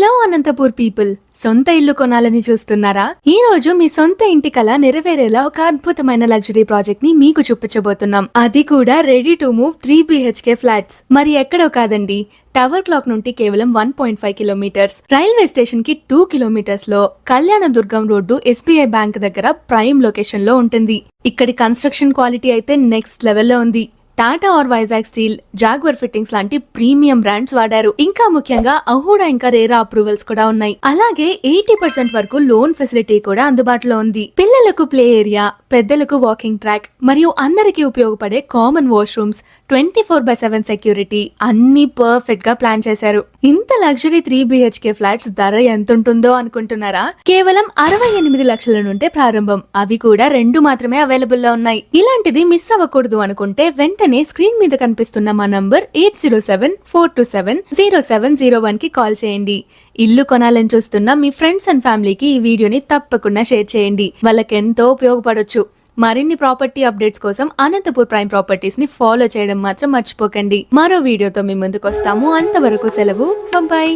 Hello Anantapur people సొంత ఇల్లు కొనాలని చూస్తున్నారా? ఈ రోజు మీ సొంత ఇంటి కళ నెరవేరేలా ఒక అద్భుతమైన లగ్జరీ ప్రాజెక్ట్ని మీకు చూపించబోతున్నాం. అది కూడా ready to move three BHK flats మరి ఎక్కడో కాదండి. టవర్ క్లాక్ నుండి కేవలం one point five kilometres railway స్టేషన్కి టూ కిలోమీటర్స్లో. కళ్యాణదుర్గం రోడ్డు ఎస్బీఐ బ్యాంక్ దగ్గర ప్రైమ్ లొకేషన్లో ఉంటుంది. ఇక్కడి కన్స్ట్రక్షన్ క్వాలిటీ అయితే నెక్స్ట్ లెవెల్లో ఉంది. Tata or Vizag steel Jaguar fittings లాంటి ప్రీమియం బ్రాండ్స్ వాడారు. ఇంకా ముఖ్యంగా అహూడా ఇంకా రేరా అప్రూవల్స్ కూడా ఉన్నాయి. అలాగే ఎయిటీ పర్సెంట్ వరకు లోన్ ఫెసిలిటీ కూడా అందుబాటులో ఉంది. పిల్లలకు ప్లే ఏరియా పెద్దలకు వాకింగ్ ట్రాక్ మరియు అందరికీ ఉపయోగపడే common washrooms twenty four by seven security అన్ని పర్ఫెక్ట్గా ప్లాన్ చేశారు. ఇంత లగ్జరీ త్రీ బిహెచ్కే ఫ్లాట్స్ ధర ఎంత ఉంటుందో అనుకుంటున్నారా? కేవలం అరవై ఎనిమిది లక్షల నుండే ప్రారంభం. అవి కూడా రెండు మాత్రమే అవైలబుల్లో ఉన్నాయి. ఇలాంటిది మిస్ అవ్వకూడదు అనుకుంటే వెంటనే స్క్రీన్ మీద కనిపిస్తున్న మా number eight zero seven four two seven zero seven zero వన్కి కాల్ చేయండి. ఇల్లు కొనాలని చూస్తున్న మీ ఫ్రెండ్స్ అండ్ ఫ్యామిలీకి ఈ వీడియోని తప్పకుండా షేర్ చేయండి. వాళ్ళకి ఎంతో ఉపయోగపడొచ్చు. మరిన్ని ప్రాపర్టీ అప్డేట్స్ కోసం అనంతపూర్ ప్రైమ్ ప్రాపర్టీస్ని ఫాలో చేయడం మాత్రం మర్చిపోకండి. మరో వీడియోతో మీ ముందుకు వస్తాము అంతవరకు సెలవు. బాయ్